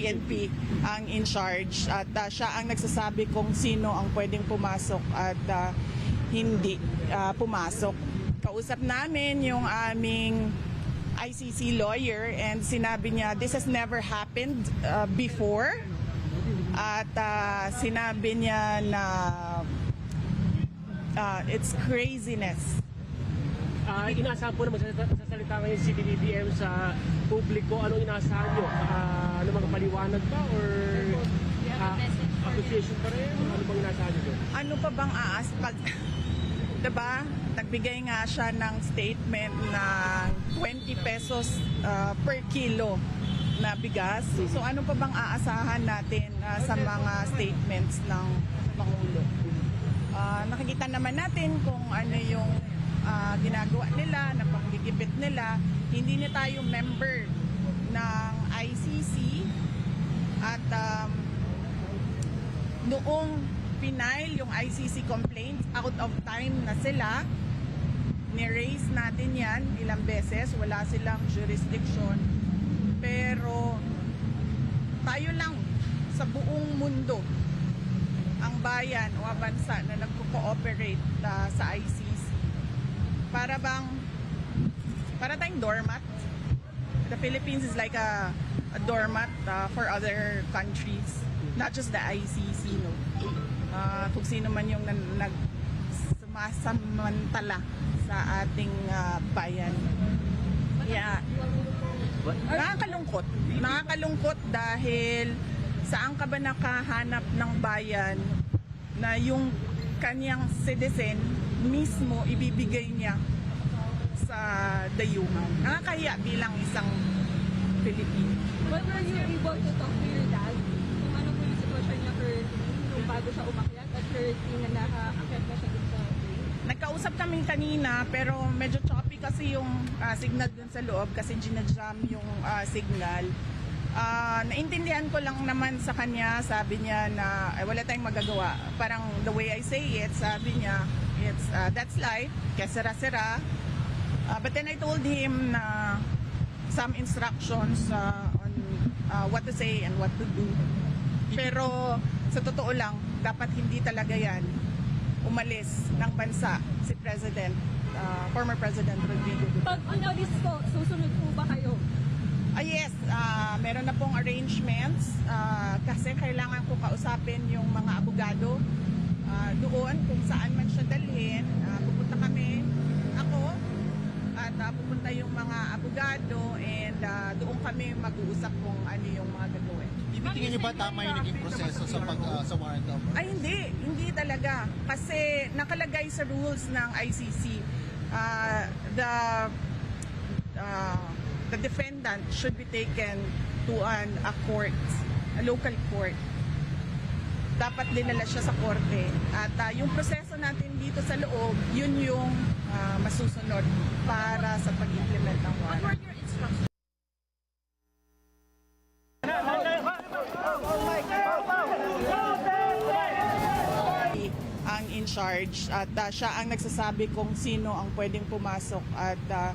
PNP ang in charge at ah, siya ang nagsasabi kung sino ang pwedeng pumasok at ah, hindi ah, pumasok. Kausap namin yung aming ICC lawyer and sinabi niya this has never happened ah, before at ah, sinabi niya na ah, it's craziness. Ah, inaasahan po naman sa, sa salita ngayon si DBBM sa publiko. Anong inaasahan nyo? Ah, ano mga paliwanag ba? Or ah, accusation pa rin? Ano bang inaasahan nyo ano pa bang aas pag 'di ba? Nagbigay nga siya ng statement na 20 pesos uh, per kilo na bigas. So ano pa bang aasahan natin uh, sa mga statements ng Pangulo? Ah, nakikita naman natin kung ano yung ah, ginagawa nila, na panggigipit nila. Hindi na tayo member ng ICC at um, noong final yung ICC complaint, out of time na sila. Ni-raise natin yan ilang beses, wala silang jurisdiction. Pero tayo lang sa buong mundo ang bayan o bansa na nagko-cooperate ah, sa ICC. Para bang para tayong doormat. The Philippines is like a, a doormat uh, for other countries, not just the ICC, no. Uh, kung sino man yung nan, nag sumasamantala sa ating uh, bayan. Yeah. Nakakalungkot. Nakakalungkot dahil saan ka ba nakahanap ng bayan na yung kanyang citizen mismo ibibigay niya sa dayuhan. Nakakahiya bilang isang Pilipino. But were you able to talk to your dad? Kung ano po yung sitwasyon niya currently, nung bago siya umakyat at currently na nakaakyat na siya dun sa? Nagkausap kami kanina pero medyo choppy kasi yung ah, signal dun sa loob kasi ginajam yung ah, signal. Ah, naintindihan ko lang naman sa kanya, sabi niya na eh, wala tayong magagawa. Parang the way I say it, sabi niya, it's ah, that's life, kesera-sera. Ah, but then I told him na some instructions ah, on ah, what to say and what to do. Pero sa totoo lang, dapat hindi talaga yan umalis ng bansa si President, ah, former President Rodrigo Duterte. Pag umalis po, susunod po ba kayo? Ah yes, ah, meron na pong arrangements ah, kasi kailangan ko kausapin yung mga abogado ah, doon kung saan man siya dalhin. Ah, pupunta kami, ako, at ah, pupunta yung mga abogado and ah, doon kami mag-uusap kung ano yung mga gagawin. Tinitingnan niyo ba tama yung naging proseso sa pag ah, sa warrant of Ay hindi, hindi talaga. Kasi nakalagay sa rules ng ICC, uh, the uh, the defendant should be taken to an a court, a local court. Dapat dinala siya sa korte. At uh, yung proseso natin dito sa loob, yun yung uh, masusunod para sa pag-implement ng warrant. your instructions? ang in charge at ah, siya ang nagsasabi kung sino ang pwedeng pumasok at ah,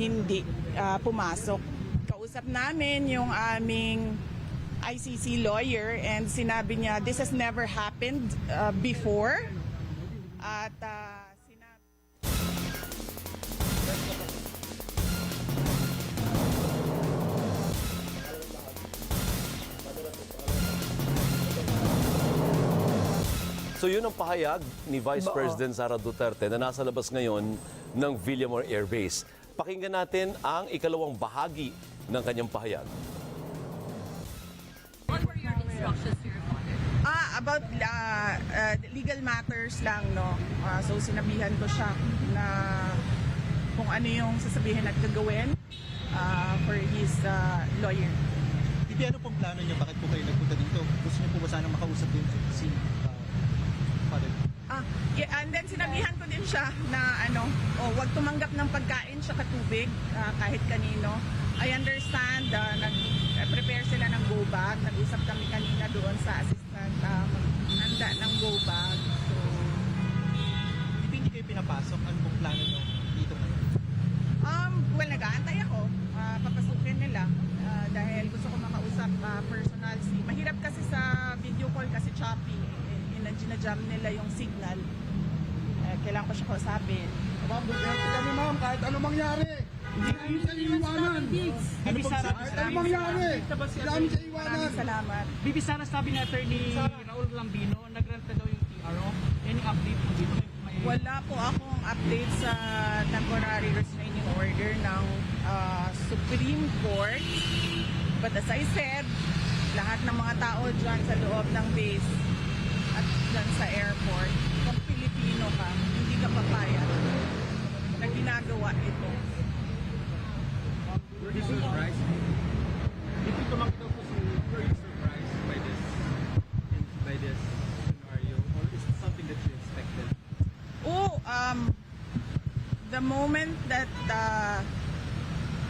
hindi ah, pumasok. Kausap namin yung aming ICC lawyer and sinabi niya this has never happened ah, before. At ah, sinabi So yun ang pahayag ni Vice President Sara Duterte na nasa labas ngayon ng Villamor Air Base. Pakinggan natin ang ikalawang bahagi ng kanyang pahayag. To your? Ah, about ah, ah, legal matters lang, no? Ah, so, sinabihan ko siya na kung ano yung sasabihin at gagawin ah, for his ah, lawyer. Hindi ano pong plano niyo? Bakit po kayo nagpunta dito? Gusto niyo po ba sanang makausap din si ah, Father? Ah, yeah, and then sinabihan ko din siya na ano, oh, wag tumanggap ng pagkain sa katubig ah, kahit kanino. I understand uh, nag-prepare sila ng go bag. Nag-usap kami kanina doon sa assistant uh, maghanda ng go bag. So, Hindi hindi kayo pinapasok. Ano pong plano niyo dito ngayon? Um, well, nag-aantay ako. Ah, papasukin nila. Ah, dahil gusto ko makausap ah, personal choppy. Eh, ginajam nila yung signal. Eh, kailangan ko siya kausapin. Ma'am, Duterte kami ma'am, kahit ano mangyari. Hindi siya iiwanan. Ano Kahit sa ano salamat. Bibi Sara sabi ni Attorney Raul Lambino, nagrant na daw yung TRO. Any update mo dito? Wala po akong update sa temporary restraining order ng ah, Supreme Court. But as I said, lahat ng mga tao dyan sa loob ng base at dyan sa airport, kung Pilipino ka, hindi ka papayag na ginagawa ito. You surprised? Did you tumakbo po si were you surprised by this by this scenario or is it something that you expected? Oh, um, the moment that uh,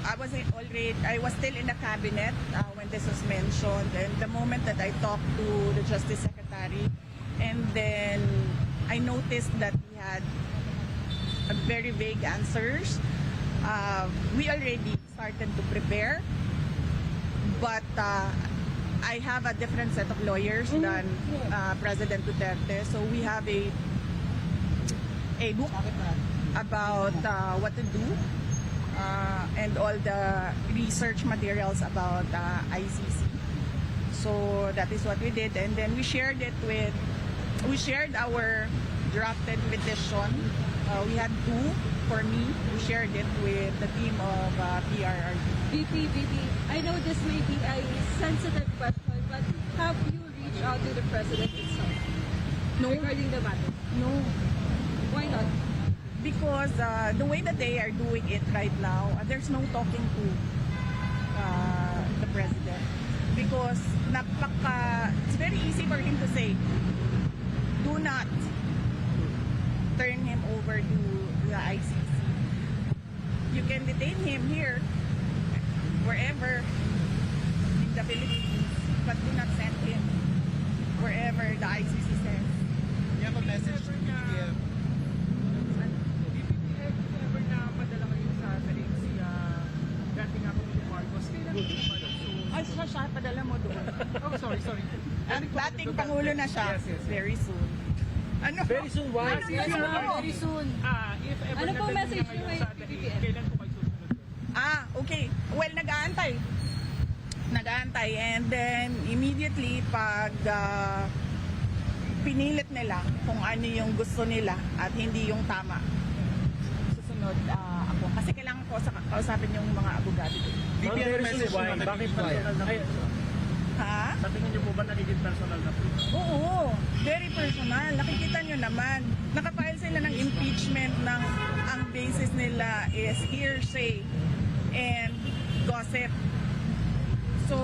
I was already, I was still in the cabinet uh, when this was mentioned, and the moment that I talked to the Justice Secretary, and then I noticed that he had very vague answers. Uh, we already started to prepare, but uh, I have a different set of lawyers than uh, President Duterte, so we have a a book about uh, what to do uh, and all the research materials about uh, ICC. So that is what we did, and then we shared it with. We shared our drafted petition. Uh, we had two for me. We shared it with the team of uh, PRRD. VP, VP, I know this may be a sensitive question, but have you reached out to the President himself No. regarding the matter? No, Why not? because uh, the way that they are doing it right now, uh, there's no talking to uh, the president. Because napaka, here, wherever in the Philippines, but do not send him wherever the ICC sends. You have a message to na uh, dating ako ni Marcos, kailan ko pa So, Ay, siya, siya, padala mo doon. oh, sorry, sorry. At dating Pangulo na siya. Yes, yes, yes. Very soon. Ano? Very soon, why? Ano yun? Very soon. Ah, if ever Ano message niya niyo ngayon sa BBM? kailan ko kayo susunod? Ah, okay. Well, nag-aantay. Nag-aantay. And then, immediately, pag ah, pinilit nila kung ano yung gusto nila at hindi yung tama, susunod ah, ako. Kasi kailangan ko sa kausapin yung mga abogado. ko. Soon, message why? naman Bakit ba? Ha? Sa tingin niyo po ba nagiging personal na po? Oo, very personal. Nakikita nyo naman. Nakapile sila ng impeachment ng ang basis nila is hearsay and gossip. So,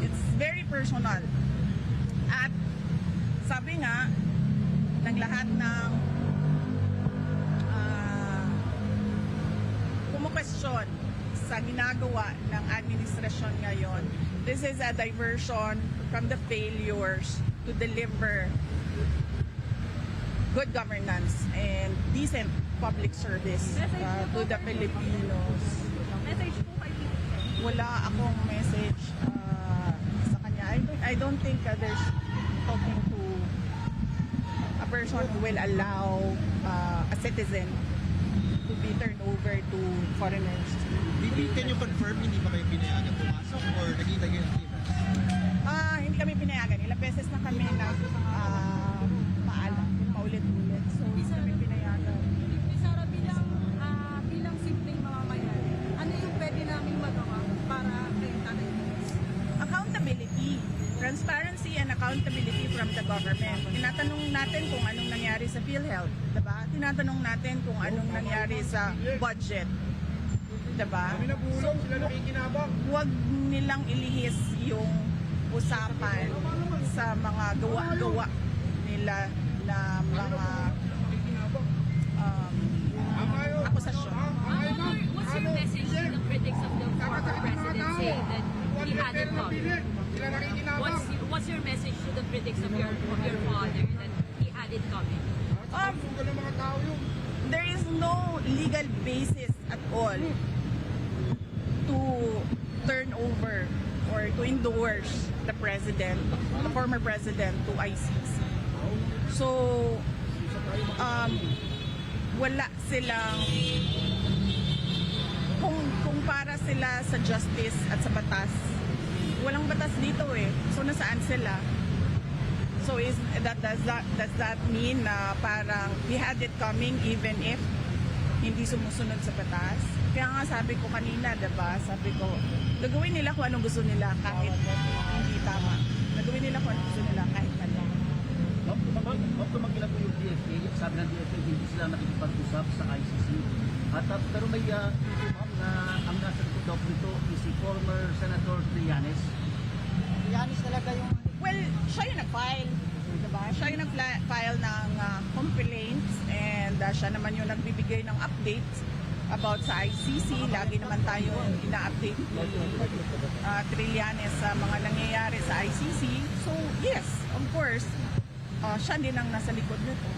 it's very personal. At sabi nga ng lahat ng ah, kumukwestiyon sa ginagawa ng administrasyon ngayon, this is a diversion from the failures to deliver good governance and decent public service uh, to the Filipinos. Message po kay BPM. Wala akong message uh, sa kanya. I don't, I don't think uh, there's talking to a person who will allow uh, a citizen to be turned over to foreigners. BB, can you confirm hindi pa kayo pinayagan pumasok or nakita kayo ng? Ah, hindi kami pinayagan. Ilang beses na kami nag ah, paalam, paulit-ulit. So, hindi kami pinayagan. Sara, bilang, ah, bilang simpleng mamamayan, ano yung pwede namin magawa para kay Tatay Diggs? Accountability. Transparency and accountability from the government. Tinatanong natin kung anong nangyari sa PhilHealth. Diba? Tinatanong natin kung anong nangyari sa budget. Diba? Pinabulong, sila nakikinabang. Huwag nilang ilihis yung usapan sa mga gawa-gawa nila na mga um, akusasyon. What's your message to the critics of the former president saying that he had it coming? Sila nakikinabang. What's what's your message to the critics of your of your father that he had it coming? Um, Sugal ng mga tao yun. there is no legal basis at all to turn over or to endorse the president, the former president to ICC. So, um, wala silang kung kung para sila sa justice at sa batas. Walang batas dito eh. So nasaan sila? So is that does that does that mean na parang we had it coming even if hindi sumusunod sa batas? Kaya nga sabi ko kanina, 'di ba? Sabi ko, gagawin nila kung anong gusto nila kahit hindi tama. Gagawin nila kung anong gusto nila kahit mali. Ma'am, ma'am, ma'am, tumanggi po yung DFA. Sabi ng DFA, hindi sila nakikipag-usap sa ICC. At, uh, pero may uh, issue, ma'am, na ang nasa likod daw nito is si former Senator Trillanes. Well, siya yung nag-file. Diba? Siya yung nag-file ng uh, complaints and uh, siya naman yung nagbibigay ng updates about sa ICC. Lagi naman tayo ina-update ni uh, Trillanes sa mga nangyayari sa ICC. So, yes, of course, uh, siya din ang nasa likod nito.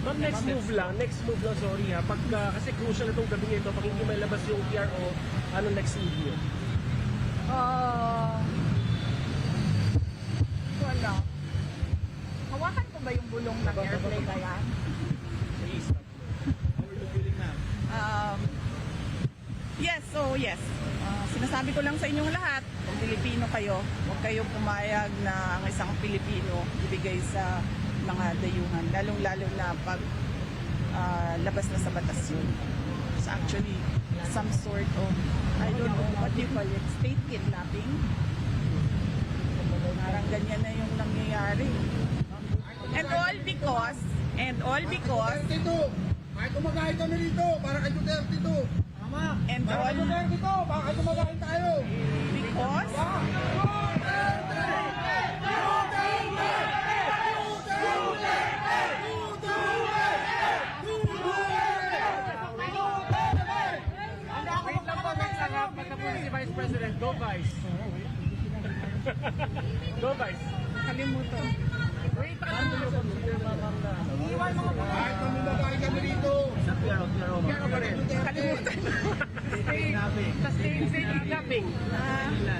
Ma'am, next move lang, next move lang, sorry ha. Pag, ah, kasi crucial itong gabi ito, pag hindi may labas yung PRO, ano next move niyo? Uh, wala. Hawakan ko ba yung bulong ng airplane na yan? Um, yes, so yes. Uh, sinasabi ko lang sa inyong lahat, kung Pilipino kayo, huwag kayong pumayag na ang isang Pilipino ibigay sa mga dayuhan. Lalong-lalo na pag uh, labas na sa batas yun. It's actually some sort of, I don't know, what you call it, state kidnapping? Parang ganyan na yung nangyayari. And all because, and all because. Kahit kumakain kami dito, para kay Duterte to. And Para kay all Duterte to, baka kumakain tayo. because, si Vice President. Go, Vice. Go, Vice. kalimutan. Na ma'am na? Kahit kami kumakain kami dito. Sa PRO, ma'am. Pero pa rin. Kalimutan. Sa state, kidnapping.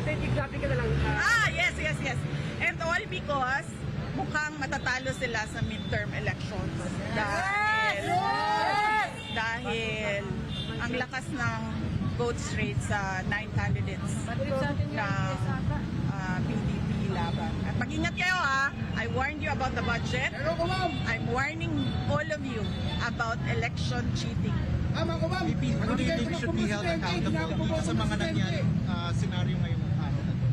State kidnapping ka na lang. ah, yes, yes, yes. And all because mukhang matatalo sila sa midterm elections. Dahil, dahil ang lakas ng vote rate sa nine candidates na ah, PDP laban. At mag-ingat kayo I warned you about the budget. Pero ko ma'am, I'm warning all of you about election cheating. tama ko ma'am. Ano do you think should be held accountable dito sa mga nangyaring uh, senaryo ngayong araw na to?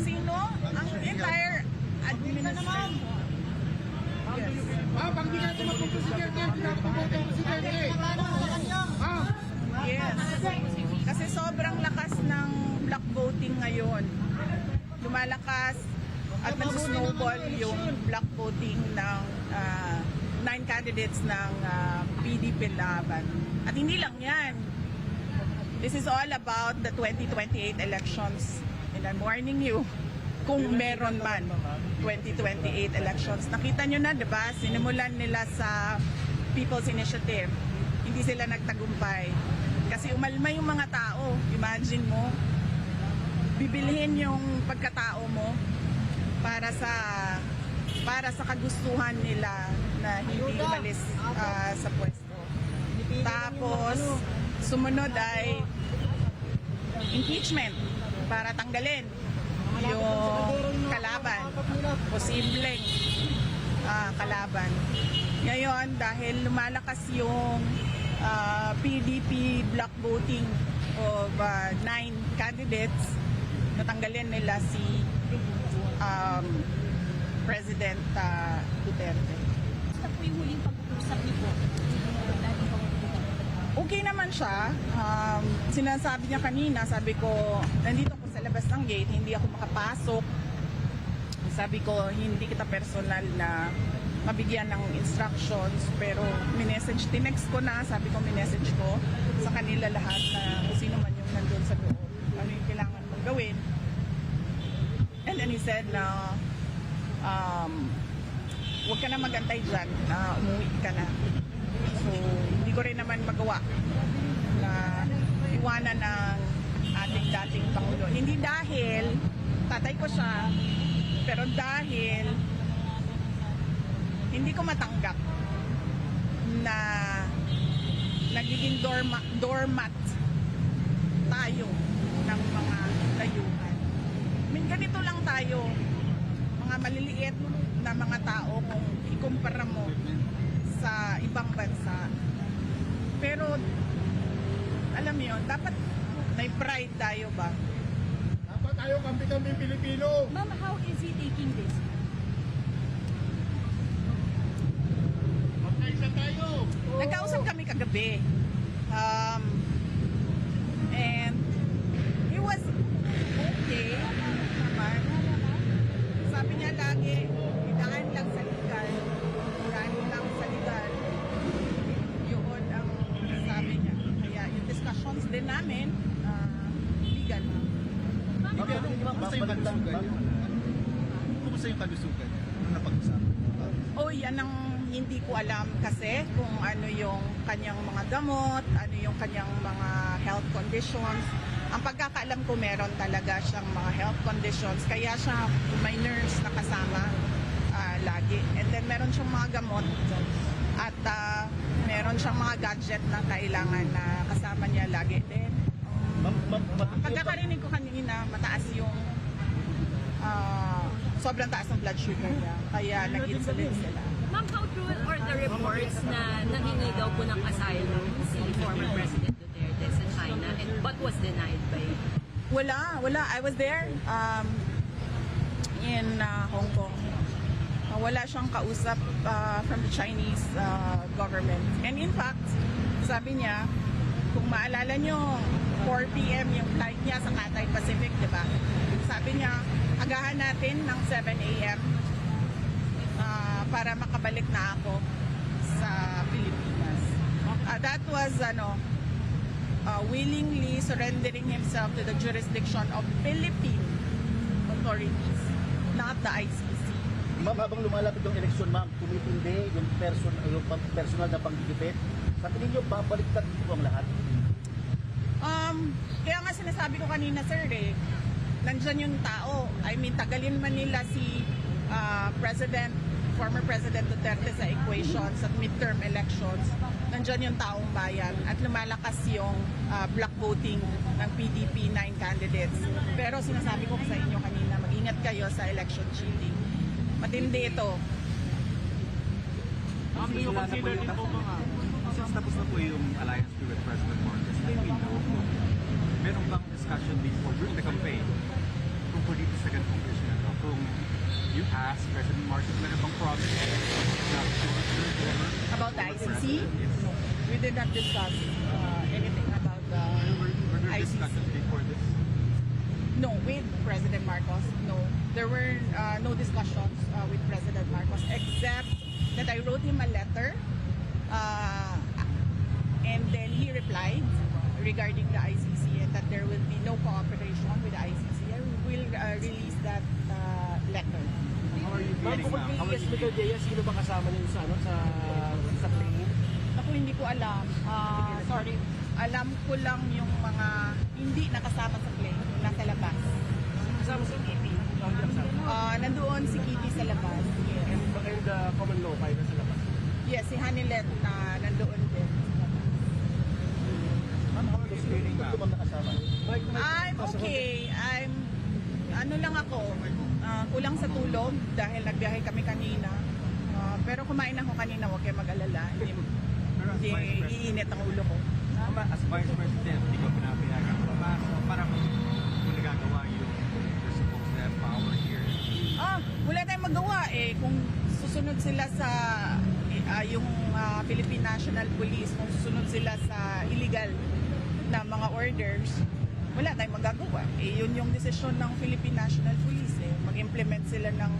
Sino? Ang entire administration. Yes. Ma'am, pag hindi natin magpunta si Duterte, hindi natin si Duterte. Yes. Kasi sobrang lakas ng black voting ngayon. Lumalakas at nag-snowball yung black voting ng ah, nine candidates ng ah, PDP laban. At hindi lang yan. This is all about the 2028 elections. And I'm warning you, kung meron man 2028 elections. Nakita nyo na, di ba? Sinimulan nila sa People's Initiative. Hindi sila nagtagumpay. Kasi umalma yung mga tao. Imagine mo, bibilhin yung pagkatao mo para sa para sa kagustuhan nila na hindi umalis ah, sa pwesto. Tapos, sumunod ay impeachment para tanggalin yung kalaban. Posibleng ah, kalaban. Ngayon, dahil lumalakas yung ah, PDP block voting of ah, nine candidates, natanggalin nila si um, President ah, Duterte. Basta po yung huling pag-uusap niyo po. Okay naman siya. Um, sinasabi niya kanina, sabi ko, nandito ako sa labas ng gate, hindi ako makapasok. Sabi ko, hindi kita personal na mabigyan ng instructions, pero minessage, tinext ko na, sabi ko, minessage ko sa kanila lahat na kung sino man yung nandun sa loob, ano yung kailangan mong gawin. And he said na, um, huwag ka na magantay dyan, na umuwi ka na. So, hindi ko rin naman magawa na iwanan ng ating dating Pangulo. Hindi dahil tatay ko siya, pero dahil hindi ko matanggap na nagiging doorma, doormat tayo ng mga layuhan. I mean, ganito lang tayo, mga maliliit na mga tao kung ikumpara mo sa ibang bansa. Pero, alam mo yun, dapat may pride tayo ba? Dapat tayo kampi-kampi Pilipino. Ma'am, how is he taking this? Magkaisa tayo. Nagkausap kami kagabi. Um, and he was okay naman. Sabi niya lagi, idaan lang sa legal. Idaan lang sa legal. Yun ang sabi niya. Kaya yung discussions din namin, ah, legal. Ma'am, Ma'am, ano, ma'am, kumusta yung kalusugan niyo? Kumusta yung kalusugan niyo? Ano napag-usapan? Oh, yan ang hindi ko alam kasi kung ano yung kanyang mga gamot, ano yung kanyang mga health conditions. Ang pagkakaalam ko meron talaga siyang mga health conditions kaya siya may nurse na kasama ah, lagi. And then meron siyang mga gamot at ah, meron siyang mga gadget na kailangan na kasama niya lagi. Then Ma'am, pagkakarinig ko kanina mataas yung ah, sobrang taas ng blood sugar niya kaya nag-insulin sila. Ma'am, how true are the reports na nangingi daw po ng asylum si former President Duterte sa China and but was denied by Wala, wala. I was there um, in uh, Hong Kong. Uh, wala siyang kausap uh, from the Chinese uh, government. And in fact, sabi niya, kung maalala nyo, 4 p.m. yung flight niya sa Cathay Pacific, di ba? Sabi niya, agahan natin ng 7 a.m. uh, para makabalik na ako sa Pilipinas. Uh, that was, ano, uh, willingly surrendering himself to the jurisdiction of Philippine authorities, not the ICC. Ma'am, habang lumalapit yung eleksyon, ma'am, tumitindi yung person, yung personal na panggigipit. Sa tingin niyo, babaliktad dito ang lahat? Um, kaya nga sinasabi ko kanina, sir, eh, nandyan yung tao. I mean, tagalin man nila si uh, President, former President Duterte sa equations at midterm elections, nandyan yung taong bayan at lumalakas yung uh, block voting ng PDP, nine candidates. Pero sinasabi ko sa inyo kanina, mag-ingat kayo sa election cheating. Matindi ito. Ma'am, so consider din po mga since tapos na po yung alliance with President Marcos, let me know kung meron bang discussion before during the campaign tungkol dito sa ganitong issue na to. Kung you President Marcos, meron bang na About the ICC? Yes. We did not discuss uh, anything about the Were, were there ICC. discussions before this? No, with President Marcos, no. There were uh, no discussions uh, with President Marcos except that I wrote him a letter regarding the ICC and that there will be no cooperation with the ICC. I will uh, release that uh, letter. How are you feeling, kung ma'am? How are mag-iis you Miguel Diaz, sino ba kasama niyo sa, ano, sa, sa plane? Ako hindi ko alam. Ah, sorry. Alam ko lang yung mga hindi nakasama sa plane, nasa labas. Kasama si Kitty. Ah, nandoon si Kitty sa labas. Yes. And, and the common law, kayo na sa labas. Yes, si Hanilet na nandoon din. Feeling, ma'am? I'm okay. I'm, ano lang ako, ah, kulang sa tulog dahil nagbiyahe kami kanina. Ah, pero kumain ako kanina, huwag kayo mag-alala. Hindi, iinit ang ulo ko. As Vice President, hindi ko pinapayagan. Para, parang kung nagagawa yung you're supposed to have power here. Ah, wala tayong magawa eh. Kung susunod sila sa ah, yung ah, Philippine National Police, kung susunod sila sa illegal na mga orders, wala tayong magagawa. Eh, yun yung desisyon ng Philippine National Police eh. Mag-implement sila ng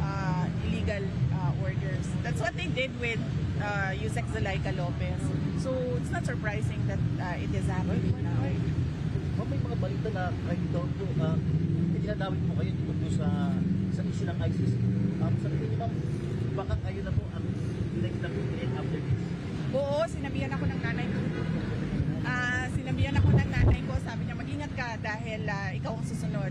ah, illegal ah, orders. That's what they did with uh, Yusek Zulaika Lopez. So, it's not surprising that ah, it is happening now. Ma'am, may mga balita na kayo daw po, uh, dinadawit mo kayo dito po sa sa issue ng ISIS. Um, sa tingin niyo, ma'am, baka kayo na po ang next na president after this. Oo, sinabihan ako ng nanay ko. Sinabihan ako ng nanay ko, sabi niya, mag-ingat ka dahil ah, ikaw ang susunod.